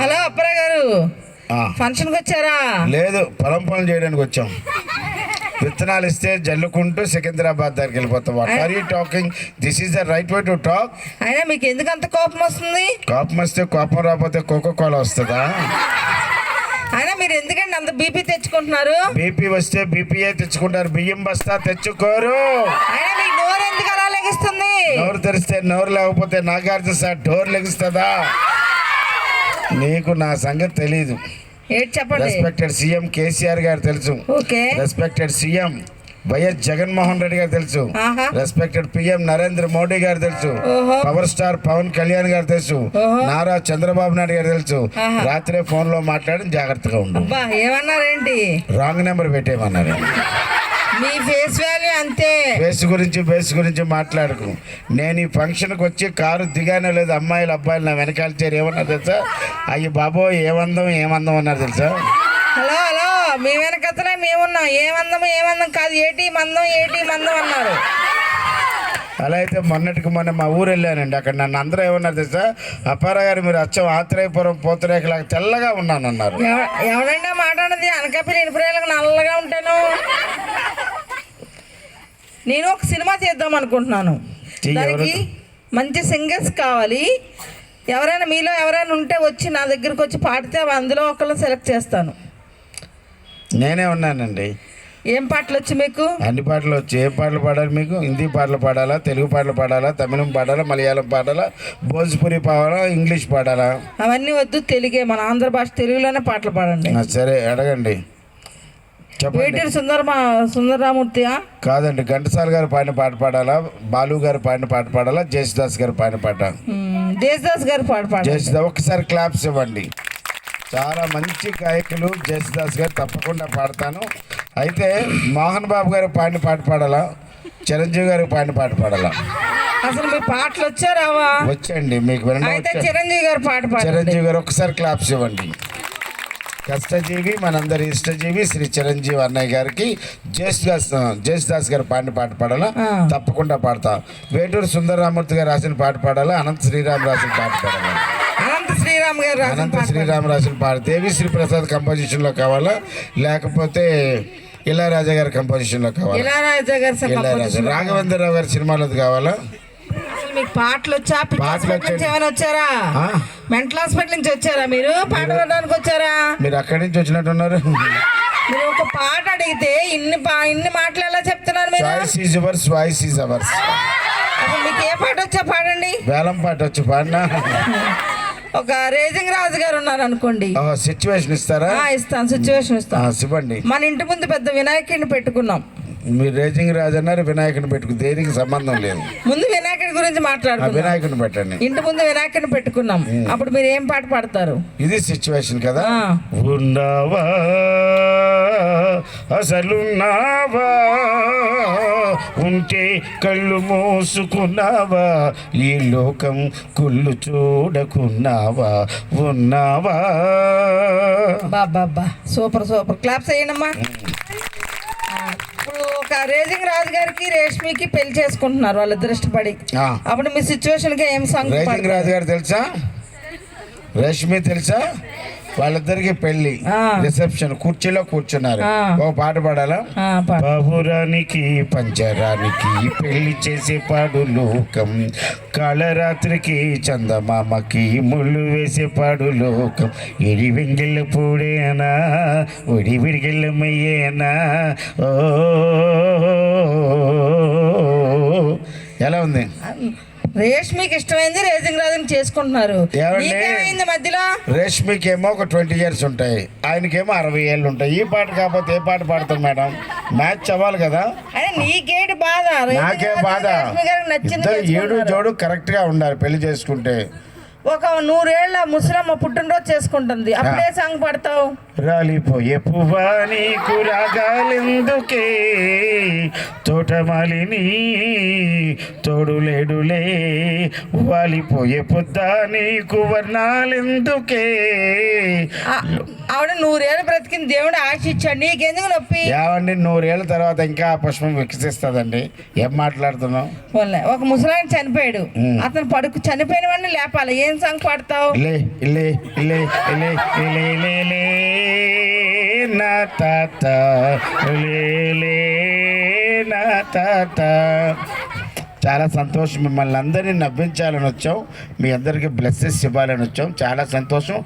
Hello Apparao గారు. ఫంక్షన్కి వచ్చారా? లేదు పొలం పనులు చేయడానికి వచ్చాం. విత్తనాలు ఇస్తే జల్లుకుంటూ సికింద్రాబాద్ దగ్గరికి వెళ్ళిపోతాం. Are you talking this is the right way to talk అయినా మీకు ఎందుకు అంత కోపం వస్తుంది? కోపం వస్తే కోపం రాకపోతే కోకో కోలా వస్తుందా? అయినా మీరు ఎందుకండి అంత బీపీ తెచ్చుకుంటున్నారు? బీపీ వస్తే బీపీఏ తెచ్చుకుంటారు? బియ్యం బస్తా తెచ్చుకోరు. అయినా మీ నోరు ఎందుకు అలా లెగిస్తుంది? నోరు తెరిస్తే నోరు లేకపోతే నాగార్జున సార్ డోర్ లెగిస్తుందా? నీకు నా సంగతి తెలీదు. రెస్పెక్టెడ్ సీఎం కేసీఆర్ గారు తెలుసు. Respected CM YS Jaganmohan Reddy గారు తెలుసు. రెస్పెక్టెడ్ పిఎం నరేంద్ర మోడీ గారు తెలుసు. పవర్ స్టార్ పవన్ కళ్యాణ్ గారు తెలుసు. నారా చంద్రబాబు నాయుడు గారు తెలుసు. రాత్రే ఫోన్లో మాట్లాడి జాగ్రత్తగా ఉండు. ఏమన్నారేంటి? రాంగ్ నెంబర్ పెట్టేయమన్నారు మీ ఫేస్ వాల్యూ అంతే. బేస్ గురించి బేస్ గురించి మాట్లాడకు. నేను ఈ ఫంక్షన్కి వచ్చి కారు దిగానే లేదు అమ్మాయిలు అబ్బాయిలు నా వెనకాల చేరి ఏమన్నారు తెలుసా? అయ్యి బాబో ఏమందం ఏమందం అన్నారు తెలుసా? హలో హలో మీ వెనకతనే మేమున్నాం. ఏమందం ఏమందం కాదు ఏటి మందం ఏటి మందం అన్నారు. అలా అయితే మొన్నటికి మొన్న మా ఊరు వెళ్ళానండి. అక్కడ నన్ను అందరూ ఏమన్నారు తెలుసా? అప్పారా గారు మీరు అచ్చం ఆత్రేయపురం పూతరేకలాగా తెల్లగా ఉన్నాను అన్నారు ఎవ- ఎవడండి ఆ మాట అన్నది? అనకాపల్లి నల్లగా ఉంటాను. నేను ఒక సినిమా తీద్దాం అనుకుంటున్నాను. దానికి? మంచి సింగర్స్ కావాలి. ఎవరైనా మీలో ఎవరైనా ఉంటే వచ్చి నా దగ్గరికి వచ్చి పాడితే అందులో ఒకళ్ళని సెలెక్ట్ చేస్తాను. నేనే ఉన్నానండి. ఏం పాటలు వచ్చి మీకు? అన్ని పాటలు వచ్చి. ఏ పాటలు పాడాలి మీకు? హిందీ పాటలు పాడాలా? తెలుగు పాటలు పాడాలా? తమిళం పాడాలా? మలయాళం పాడాలా? భోజ్పురి పాడాలా? ఇంగ్లీష్ పాడాలా? అవన్నీ వద్దు తెలుగే. మన ఆంధ్ర భాష తెలుగులోనే పాటలు పాడండి. సరే అడగండి. వేటూరి సుందరమా సుందరరామూర్తియా కాదండి ఘంటసాల గారు పాడిన పాట పాడాలా బాలు గారు పాడిన పాట పాడాలా జేసుదాస్ గారు పాడిన పాట? దేశదాస్ గారు పాట పాడండి జేసుదాస్ ఒక్కసారి క్లాప్స్ ఇవ్వండి. చాలా మంచి గాయకులు జేసుదాస్ గారు తప్పకుండా పాడతాను. అయితే మోహన్ బాబు గారు పాడిన పాట పాడాలా చిరంజీవి గారు పాడిన పాట పాడాలా? అసలు మీ పాటలు వచ్చారావా వచ్చండి మీకు? చిరంజీవి గారు పాట చిరంజీవి గారు ఒకసారి క్లాప్స్ ఇవ్వండి. కష్టజీవి మనందరి ఇష్టజీవి శ్రీ చిరంజీవి అన్నయ్య గారికి జేసుదాస్ జేసుదాస్ గారు పాడిన పాట పాడాలా. తప్పకుండా పాడతా. వేటూరు సుందరరామూర్తి గారు రాసిన పాట పాడాలా? అనంత శ్రీరామ్ రాసిన పాట పాడాలా? అనంత శ్రీరామ్ గారు రాసిన అనంత పాట శ్రీరామ్ రాసిన పాట. దేవిశ్రీ ప్రసాద్ కంపోజిషన్లో కావాలా? లేకపోతే ఇళయరాజా గారి కంపోజిషన్లో కావాలా? ఇళయరాజా గారు. రాఘవేంద్రరావు గారి సినిమాలోది కావాలా? మీకు పాటలు వచ్చా. ఏమైనా వచ్చారా? మెంటల్ హాస్పిటల్ నుంచి వచ్చారా మీరు? పాట పాడడానికి వచ్చారా? మీరు అక్కడి నుంచి వచ్చినట్టున్నారు. మీరు ఒక పాట అడిగితే ఇన్ని పా ఇన్ని మాటలు ఎలా చెప్తున్నారు మీరు? Choice is ours voice is ours అసలు మీకు ఏ పాట వచ్చా పాడండి? వేలం పాట వచ్చి పాడినా? ఒక రేజింగ్ రాజు గారు ఉన్నారు అనుకోండి. సిచ్యువేషన్ ఇస్తారా? ఇస్తాను సిచ్యువేషన్ ఇస్తాను. ఇవ్వండి. మన ఇంటి ముందు పెద్ద వినాయకుడిని పెట్టుకున్నాం. మీరు రేజింగ్ రాజు అన్నారు వినాయకుని పెట్టుకు దేనికి సంబంధం లేదు. ముందు వినాయకుడి గురించి మాట్లాడుకున్నాం వినాయకుని పెట్టండి. ఇంటి ముందు వినాయకుడిని పెట్టుకున్నాం. అప్పుడు మీరు ఏం పాట పాడతారు? ఇది సిచ్యువేషన్ కదా. ఉన్నావా? అసలున్నావా? ఉంటే కళ్ళు మూసుకున్నావా? ఈ లోకం కుళ్ళు చూడకున్నావా? ఉన్నావా? బాబా సూపర్ సూపర్. క్లాప్స్ అయ్యండమ్మా రేజింగ్ రాజు గారికి రేష్మికి పెళ్ళి చేసుకుంటున్నారు వాళ్ళిద్దరు ఇష్టపడి ఆ. అప్పుడు మీ సిచ్యువేషన్ ఏం రేజింగ్ రాజు గారు తెలుసా? రష్మి తెలుసా? వాళ్ళిద్దరికి పెళ్ళి. రిసెప్షన్ కుర్చీలో కూర్చున్నారు. ఒక పాట పాడాలా? పాడు. బాబురానికి పంచరానికి పెళ్ళి చేసే పాడు లోకం. కాళరాత్రికి చందమామకి ముళ్ళు వేసే పాడు లోకం. ఇడి వెంగిళ్ళ పూడేనా? ఒడి విడిగిళ్ళమయ్యేనా ఓ ఎలా ఉంది? రేష్మికి ఇష్టమైంది రేజింగ్ రాజుని చేసుకుంటున్నారు. మధ్యలో? రేష్మికి ఏమో ఒక ట్వంటీ ఇయర్స్ ఉంటాయి. ఆయనకేమో అరవై ఏళ్ళు ఉంటాయి. ఈ పాట కాకపోతే ఏ పాట పాడతాం మేడం? మ్యాచ్ అవ్వాలి కదా? నీకేటి బాధ? నాకే బాధ. ఇద్దరు ఏడు. జోడు కరెక్ట్గా ఉండాలి పెళ్ళి చేసుకుంటే. ఒక నూరేళ్ళ ముసలమ్మ పుట్టినరోజు చేసుకుంటుంది. అప్పుడే సాంగ్ పాడతావు. రాలిపోయే పువ్వా నీకు రాగాలెందుకే? తోటమాలిని తోడులేడులే వాలిపోయే పొద్దా నీకు వర్ణాలెందుకే? ఆవిడ నూరేళ్ళు బ్రతికింది. దేవుడు ఆశ ఇచ్చాడు. నీకెందుకు నొప్పి? ఏమండి నూరేళ్ళ తర్వాత ఇంకా ఆ పుష్పం వికసిస్తుందండి. ఏం మాట్లాడుతున్నావు? పోన్లే. ఒక ముసలాయన చనిపోయాడు. ఉమ్. అతను పడుకు చనిపోయిన వాడిని లేపాలి. ఏం సంగ పడతావు? నా తాత. నా తాత. చాలా సంతోషం. మిమ్మల్ని అందరినీ నవ్వించాలని వచ్చాం మీ అందరికీ బ్లెస్సెస్ ఇవ్వాలని వచ్చాం చాలా సంతోషం.